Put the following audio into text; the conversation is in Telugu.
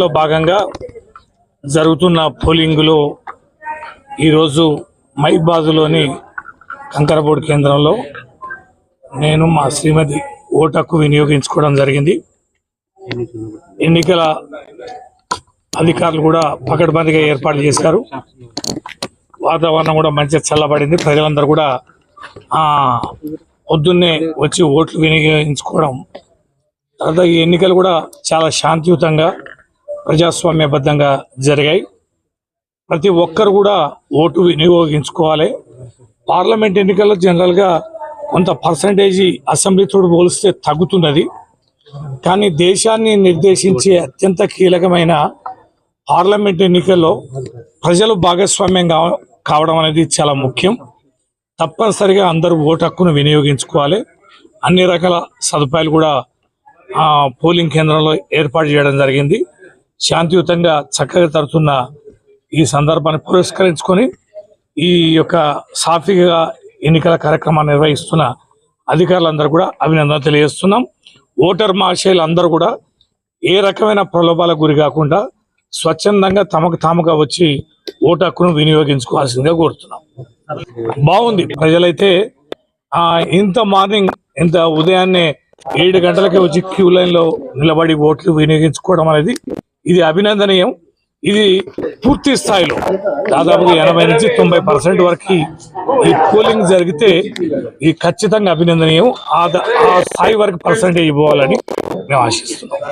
లో భాగంగా జరుగుతున్న పోలింగ్లో ఈరోజు మైబాదులోని కంకరబోర్డు కేంద్రంలో నేను మా శ్రీమతి ఓటకు వినియోగించుకోవడం జరిగింది. ఎన్నికల అధికారులు కూడా పకడ్బందీగా ఏర్పాటు చేశారు. వాతావరణం కూడా మంచిగా చల్లబడింది. ప్రజలందరూ కూడా పొద్దున్నే వచ్చి ఓట్లు వినియోగించుకోవడం. తర్వాత ఈ ఎన్నికలు కూడా చాలా శాంతియుతంగా ప్రజాస్వామ్యబద్ధంగా జరిగాయి. ప్రతి ఒక్కరు కూడా ఓటు వినియోగించుకోవాలి. పార్లమెంట్ ఎన్నికల్లో జనరల్గా కొంత పర్సంటేజీ అసెంబ్లీతో పోలిస్తే తగ్గుతున్నది. కానీ దేశాన్ని నిర్దేశించే అత్యంత కీలకమైన పార్లమెంట్ ఎన్నికల్లో ప్రజలు భాగస్వామ్యం కావ- కావడం అనేది చాలా ముఖ్యం. తప్పనిసరిగా అందరూ ఓటు హక్కును వినియోగించుకోవాలి. అన్ని రకాల సదుపాయాలు కూడా పోలింగ్ కేంద్రంలో ఏర్పాటు చేయడం జరిగింది. శాంతియుతంగా చక్కగా తరుతున్న ఈ సందర్భాన్ని పురస్కరించుకొని ఈ యొక్క సాఫీగా ఎన్నికల కార్యక్రమాన్ని నిర్వహిస్తున్న అధికారులందరూ కూడా అభినందన తెలియజేస్తున్నాం. ఓటర్ మహాశయులు అందరూ కూడా ఏ రకమైన ప్రలోభాలకు గురి కాకుండా స్వచ్ఛందంగా తమకు తాముగా వచ్చి ఓటు హక్కును వినియోగించుకోవాల్సిందిగా కోరుతున్నాం. బాగుంది. ప్రజలైతే ఇంత మార్నింగ్ ఇంత ఉదయాన్నే ఏడు గంటలకే వచ్చి క్యూ లైన్లో నిలబడి ఓట్లు వినియోగించుకోవడం అనేది ఇది అభినందనీయం. ఇది పూర్తి స్థాయిలో. దాదాపు ఎనభై నుంచి తొంభై పర్సెంట్ వరకు ఈ పోలింగ్ జరిగితే ఇది ఖచ్చితంగా అభినందనీయం. ఆ ఆ స్థాయి వరకు పర్సెంటేజ్ ఇవ్వాలని మేము ఆశిస్తున్నాం.